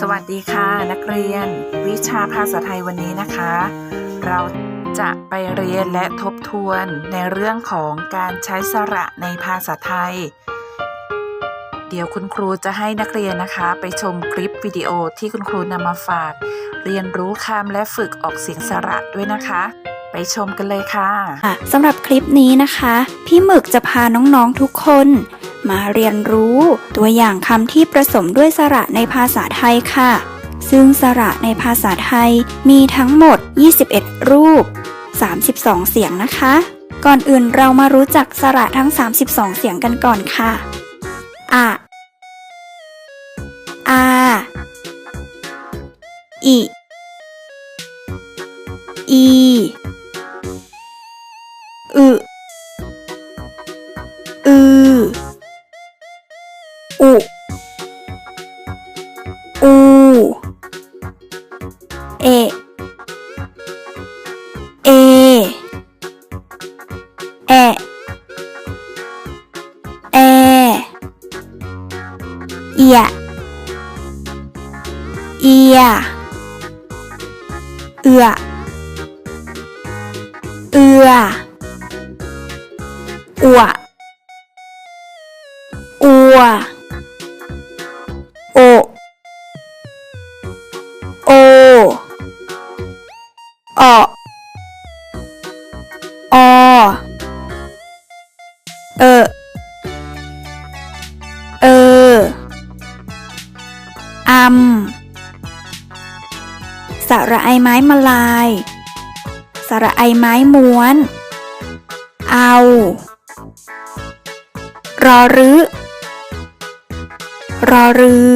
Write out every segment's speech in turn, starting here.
สวัสดีค่ะนักเรียน วิชาภาษาไทยวันนี้นะคะ เราจะไปเรียนและทบทวนในเรื่องของการใช้สระในภาษาไทย เดี๋ยวคุณครูจะให้นักเรียนนะคะ ไปชมคลิปวิดีโอที่คุณครูนำมาฝาก เรียนรู้คำและฝึกออกเสียงสระด้วยนะคะ ไปชมกันเลยค่ะสำหรับคลิปนี้นะคะ พี่หมึกจะพาน้องๆทุกคน มาเรียนรู้ตัวอย่างคำที่ผสมด้วยสระในภาษาไทยค่ะ ซึ่งสระในภาษาไทยมีทั้งหมด 21 รูป 32 เสียงนะคะ ก่อนอื่นเรามารู้จักสระทั้ง 32 เสียงกันก่อนค่ะอะอา อิอี แอ เอีย เอีย เอือ เอือ อัว อัว ระไอไม้มาลาย สระไอไม้ม้วน เอา รอรึรอรือ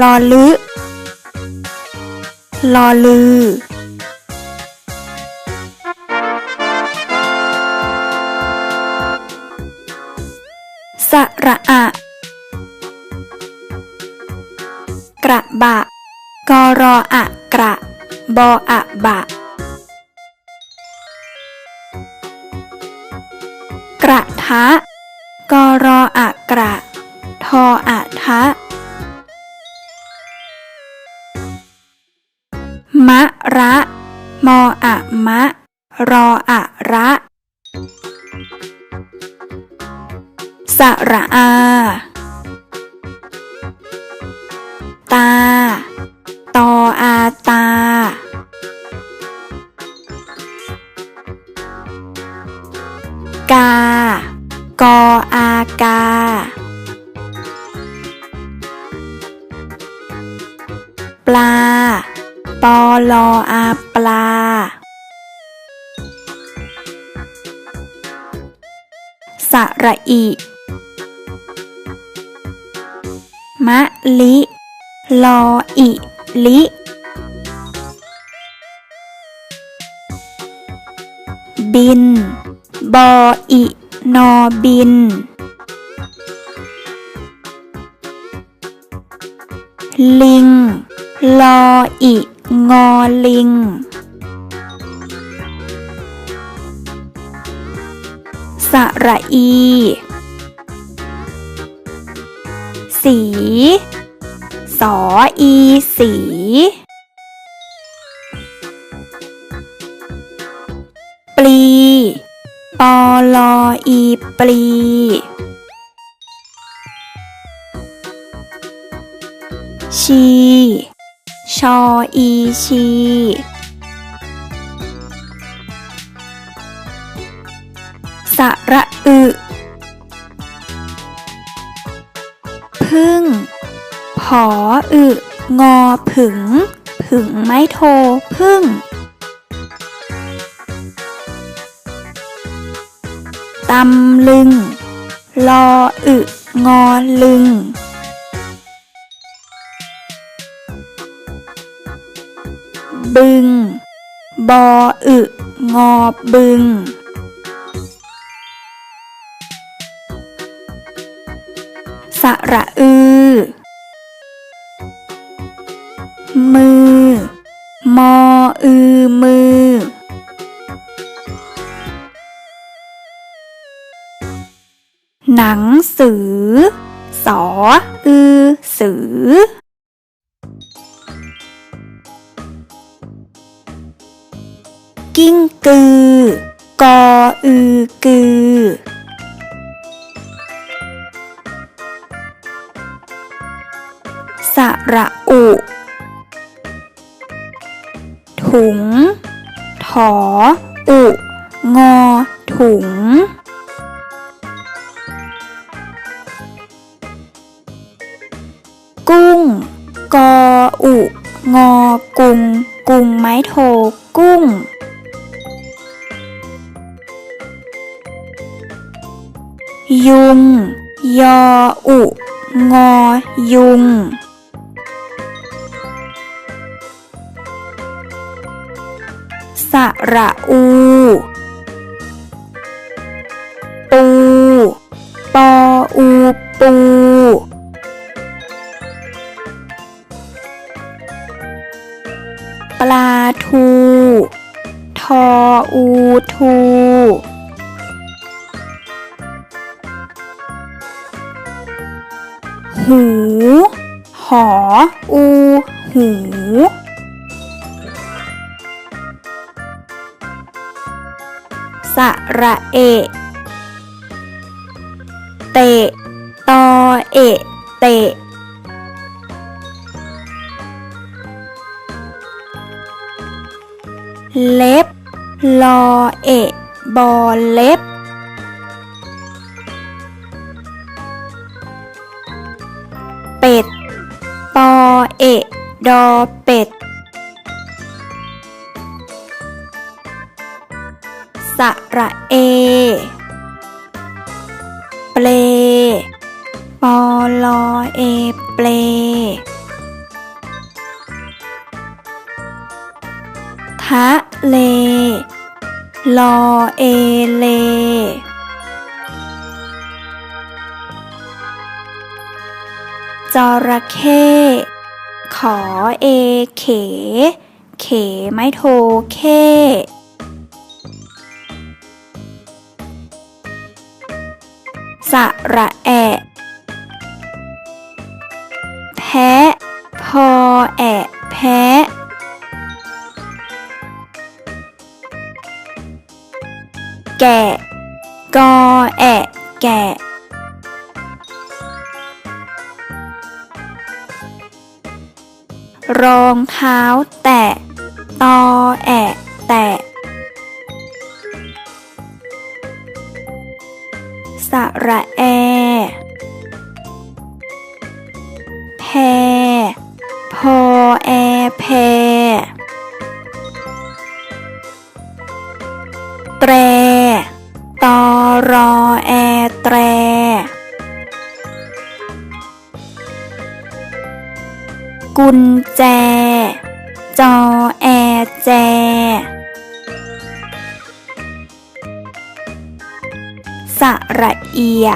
รอลึรอลือ สระอะ กระบะ กรออะกระ บออะบะ กระทะ กรออะกระ ทออะทะ มะระ มออะมะ รออะระสระอา ตาตออา ตา กา กออากา ปลา ปอลออาปลา สระอิมะลิ ลออิลิ บิน บออินอบิน ลิง ลออิงอลิง สระอี สี สออีสี ปลี ปอลออีปลี ชี ชออีชี สระอึ พึ่ง ผออึ งอผึง ผึงไม้โท พึ่ง ตำลึงลออึงอลึงบึงบออึงอ หนังสือ สอ อือ สือ กิ้งกือ กอ อือ กือ สระอุ ถุง ถอ อุ งอ ถุง อุ งอ กุง กุงไม้โท กุ้ง ยุง ยอ อุ งอ ยุง สระอู เอะ เตะ ตอ เอะ เตะ เล็บ ลอ เอะ บอ เล็บเป็ด ปอ เอะ ดอ เป็ด สระ ลอเอเล จระเข้ขอเอเข เขไม้โทเข้สระแอะแพะพอแอะแพะ แกะ กอแอะแกะรองเท้าแตะ ตอแอะแตะ สระแอ กุญแจ จอแอแจ สระเอีย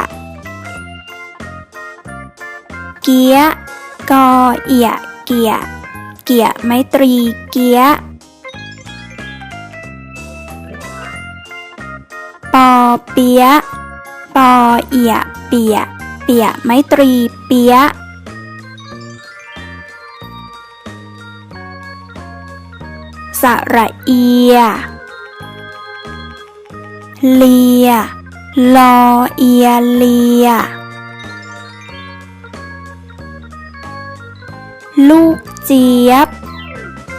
เกียกอเอียเกีย เกียไม้ตรีเกียปอเปียปอเอียเปีย เปียไม้ตรีเปีย สระเอีย เลีย ลอเอียเลีย ลูกเจี๊ยบ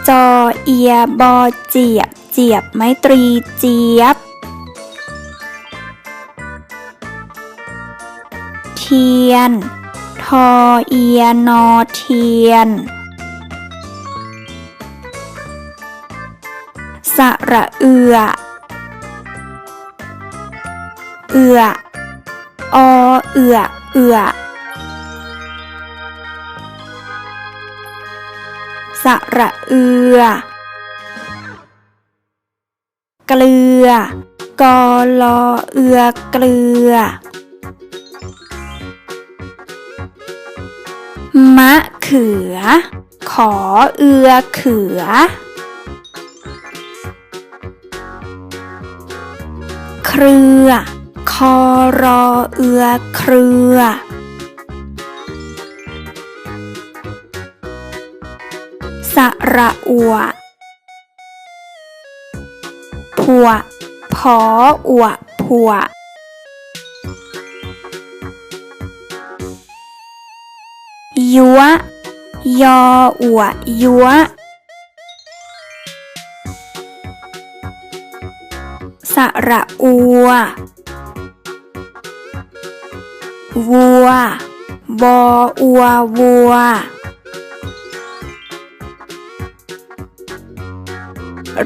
จอเอียบอเจียบ เจียบไม้ตรีเจี๊ยบ เทียน ทอเอียนอเทียน สระเอือ เอือ อเอือ เอือ สระเอือ เกลือ กอลอเอือ เกลือ มะเขือ ขอเอือ เขือ เครือ คอรอเอือเครือ สระอัวผัวพออัวผัวยัวยออัวยัว สระอัว วัว บออัววัว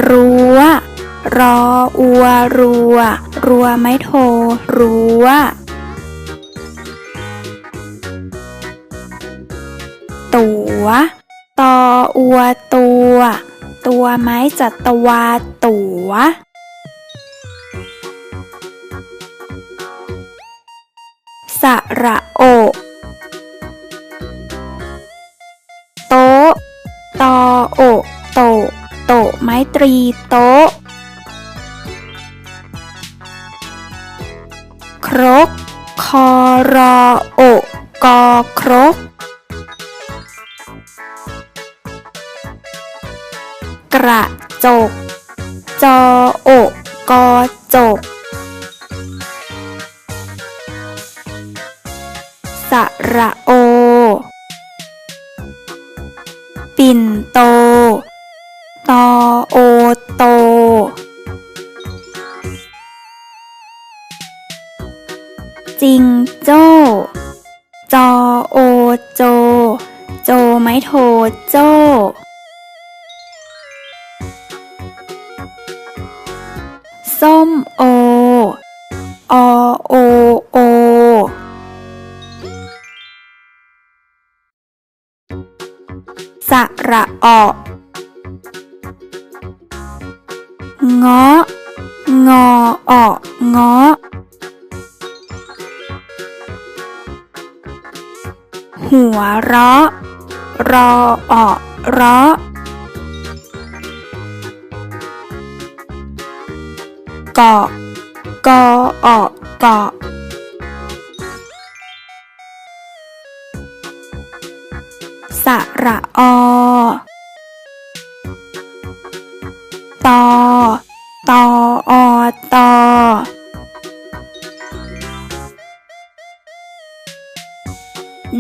รั้ว รออัวรัว รัวไม่โทรรั้ว ตัวตออัวตัว ตัวไม้จัตวา ตัว สระโอ โต๊ะตอโอ โต โต ไม้ตรี โต๊ะครก คอรอโอกอครก กระจก จอโอกกอจก ระโอ ปิ่นโต ตอโอโต จิงโจ้ จอโอโจ โจไม้โทโจ้ส้มโอ ออกเงาะงอออกเงาะหัวเราะรอออกเราะกาะกอออกเกาะสระอ ตอตออตอ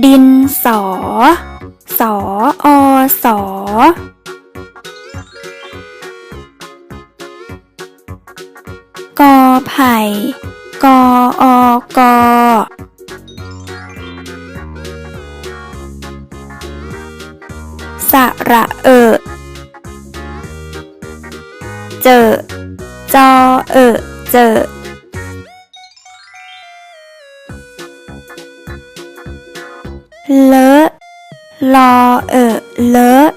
ดินสอ สออสอ กอไผ่ กออกอสระเออ เจอ จอเออเจอเลอะลอเออเลอะ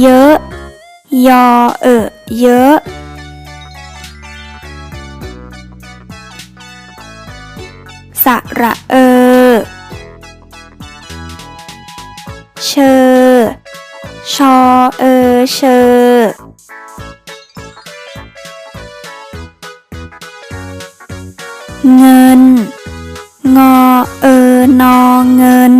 เยอะ ยอเออเยอะสระเออ เชอเงิน งอเออนอเงิน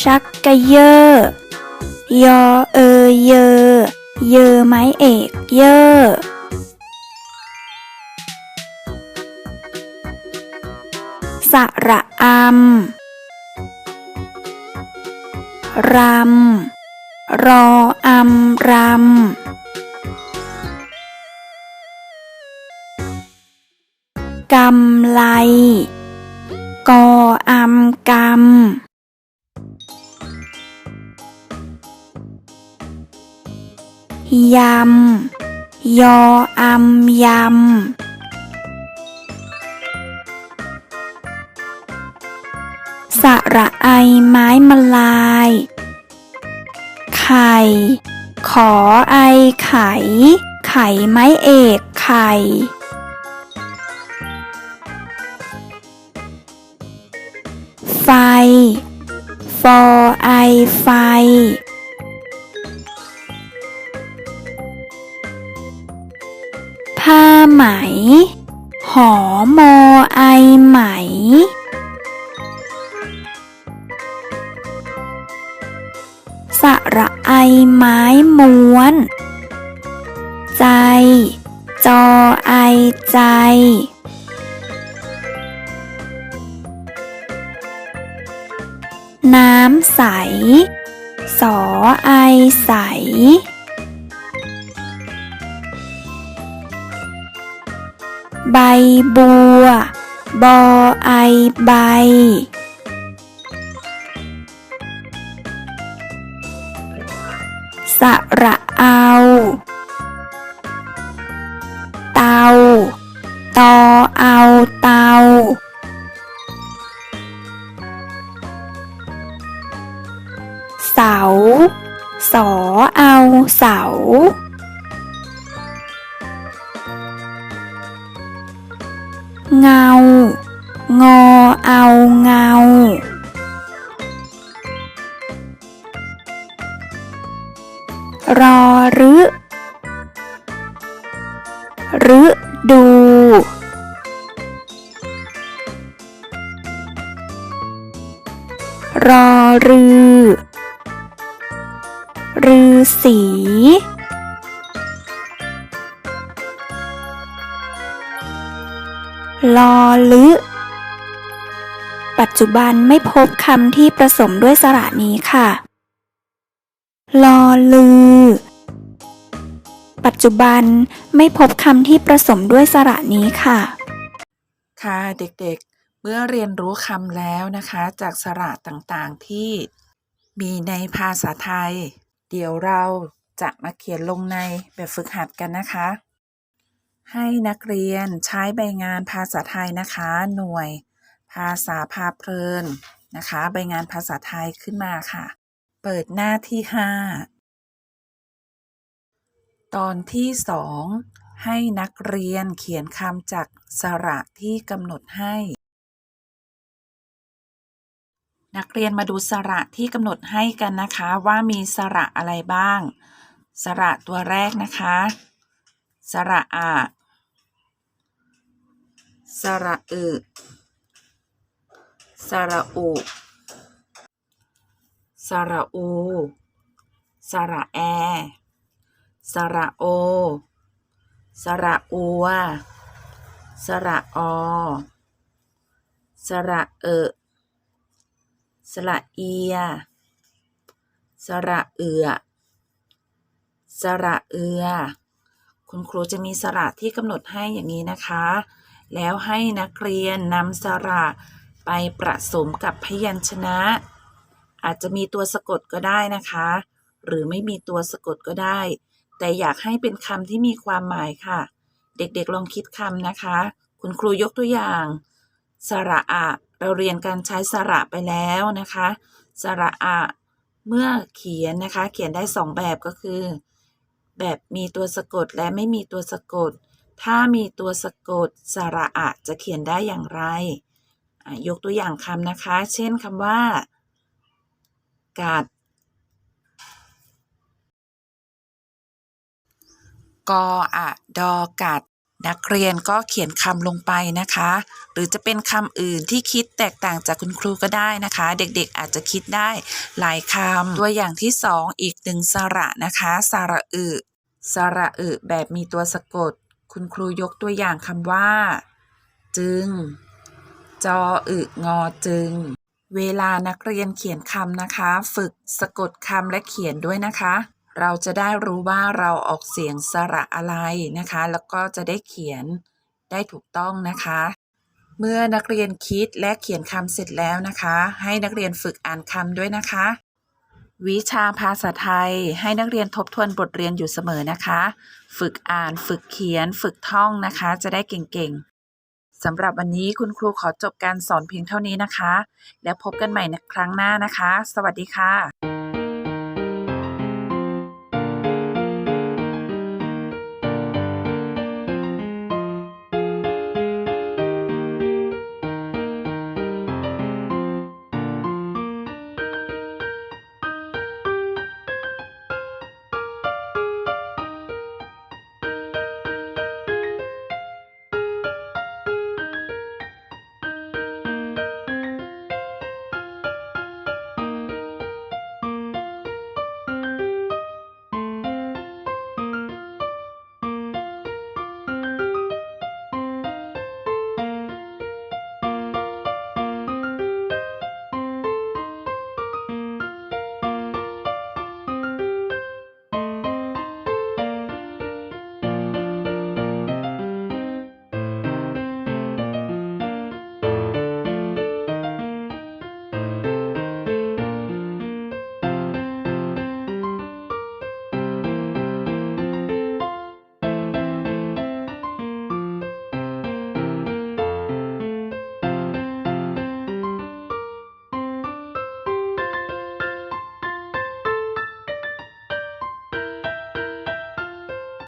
ชักกะเยอยอเออเยอ เยอไม้เอกเยอสระอำ รำ รออำรำ กำไล กออำกำ ยำ ยออำยำ สระไอไม้มาลาย ไข่ ขอไอไข่ ไข่ไม้เอกไข่ไฟ ฟอไอไฟ ผ้าไหม หอมอไอไหม ระไอไม้ม้วน ใจ จอไอใจ น้ำใส สอไอใส ใบบัว บอไอใบ สระเอา เตา ตอเอาเตา เสา สอเอาเสา เงา งอเอาเงา รอรือ รือสีลอลึปัจจุบันไม่พบคำที่ผสมด้วยสระนี้ค่ะ ลอลือ ปัจจุบันไม่พบคำที่ผสมด้วยสระนี้ค่ะ ค่ะเด็กๆ เมื่อเรียนรู้คำแล้วนะคะ จากสระต่างๆที่มีในภาษาไทย เดี๋ยวเราจะมาเขียนลงในแบบฝึกหัดกันนะคะ ให้นักเรียนใช้ใบงานภาษาไทยนะคะ หน่วยภาษาพาเพลินนะคะ ใบงานภาษาไทยขึ้นมาค่ะ เปิดหน้าที่ 5 ตอนที่สองให้นักเรียนเขียนคำจากสระที่กำหนดให้ นักเรียนมาดูสระที่กำหนดให้กันนะคะว่ามีสระอะไรบ้าง สระตัวแรกนะคะ สระอะสระอึสระอุสระอู สระแอ สระโอ สระอัว สระอ สระเอ สระเอีย สระเอือ สระเอือ คุณครูจะมีสระที่กำหนดให้อย่างนี้นะคะ แล้วให้นักเรียนนำสระไปประสมกับพยัญชนะ อาจจะมีตัวสะกดก็ได้นะคะ หรือไม่มีตัวสะกดก็ได้ แต่อยากให้เป็นคำที่มีความหมายค่ะ เด็กๆลองคิดคำนะคะ คุณครูยกตัวอย่าง สระอะ เราเรียนการใช้สระไปแล้วนะคะ สระอะ เมื่อเขียนนะคะ เขียนได้สองแบบก็คือ แบบมีตัวสะกดและไม่มีตัวสะกด ถ้ามีตัวสะกด สระอะจะเขียนได้อย่างไร ยกตัวอย่างคำนะคะ เช่นคำว่า กัดกออะดอกัด นักเรียนก็เขียนคำลงไปนะคะ หรือจะเป็นคำอื่นที่คิดแตกต่างจากคุณครูก็ได้นะคะ เด็กๆอาจจะคิดได้หลายคำตัวอย่างที่สองอีกหนึ่งสระนะคะสระอึสระอึแบบมีตัวสะกด คุณครูยกตัวอย่างคำว่า จึง จออึงอจึง เวลานักเรียนเขียนคำนะคะ ฝึกสะกดคำและเขียนด้วยนะคะ เราจะได้รู้ว่าเราออกเสียงสระอะไรนะคะ แล้วก็จะได้เขียนได้ถูกต้องนะคะ เมื่อนักเรียนคิดและเขียนคำเสร็จแล้วนะคะ ให้นักเรียนฝึกอ่านคำด้วยนะคะ วิชาภาษาไทย ให้นักเรียนทบทวนบทเรียนอยู่เสมอนะคะ ฝึกอ่าน ฝึกเขียน ฝึกท่องนะคะ จะได้เก่งๆสำหรับวันนี้คุณครูขอจบการสอนเพียงเท่านี้นะคะ แล้วพบกันใหม่ในครั้งหน้านะคะ สวัสดีค่ะ